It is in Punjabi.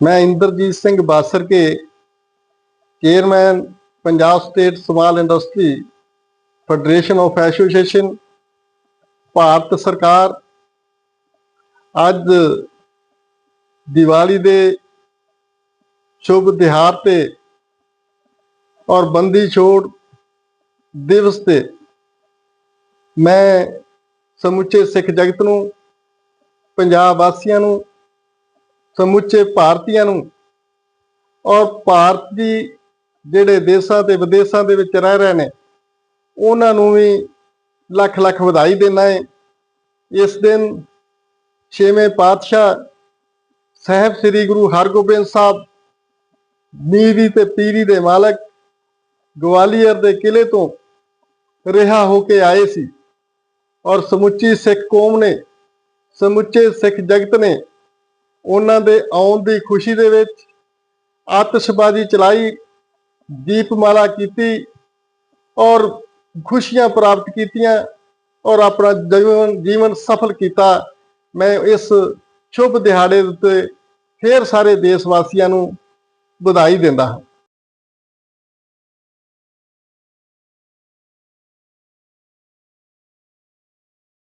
ਮੈਂ Inderjit Singh Basar chairman Punjab state small industry federation of association Bharat ਸਰਕਾਰ ਅੱਜ ਦੀਵਾਲੀ ਦੇ ਸ਼ੁਭ ਦਿਹਾੜ ਤੇ ਔਰ ਬੰਦੀ ਛੋੜ ਦਿਵਸ ਤੇ ਮੈਂ ਸਮੁੱਚੇ ਸਿੱਖ ਜਗਤ ਨੂੰ ਪੰਜਾਬ ਵਾਸੀਆਂ ਨੂੰ, ਸਮੁੱਚੇ ਭਾਰਤੀਆਂ ਨੂੰ ਔਰ ਭਾਰਤ ਦੀ ਜਿਹੜੇ ਦੇਸ਼ਾਂ ਤੇ ਵਿਦੇਸ਼ਾਂ ਦੇ ਵਿੱਚ ਰਹਿ ਰਹੇ ਨੇ, ਉਹਨਾਂ ਨੂੰ ਵੀ ਲੱਖ ਲੱਖ ਵਧਾਈ ਦੇਣਾ ਹੈ। ਇਸ ਦਿਨ ਛੇਵੇਂ ਪਾਤਸ਼ਾਹ ਸਾਹਿਬ ਸ੍ਰੀ ਗੁਰੂ ਹਰਗੋਬਿੰਦ ਸਾਹਿਬ ਮੀਰੀ ਤੇ ਪੀਰੀ ਦੇ ਮਾਲਕ ਗਵਾਲੀਅਰ ਦੇ ਕਿਲੇ ਤੋਂ ਰਿਹਾ ਹੋ ਕੇ ਆਏ ਸੀ ਔਰ ਸਮੁੱਚੀ ਸਿੱਖ ਕੌਮ ਨੇ ਸਮੁੱਚੇ ਸਿੱਖ ਜਗਤ ਨੇ ਉਹਨਾਂ ਦੇ ਆਉਣ ਦੀ ਖੁਸ਼ੀ ਦੇ ਵਿੱਚ ਆਤਿਸ਼ਬਾਜ਼ੀ ਚਲਾਈ, ਦੀਪਮਾਲਾ ਕੀਤੀ ਔਰ ਖੁਸ਼ੀਆਂ ਪ੍ਰਾਪਤ ਕੀਤੀਆਂ ਔਰ ਆਪਣਾ ਜੀਵਨ ਜੀਵਨ ਸਫਲ ਕੀਤਾ। ਮੈਂ ਇਸ ਸ਼ੁਭ ਦਿਹਾੜੇ ਉੱਤੇ ਫੇਰ ਸਾਰੇ ਦੇਸ਼ ਵਾਸੀਆਂ ਨੂੰ ਵਧਾਈ ਦਿੰਦਾ ਹਾਂ।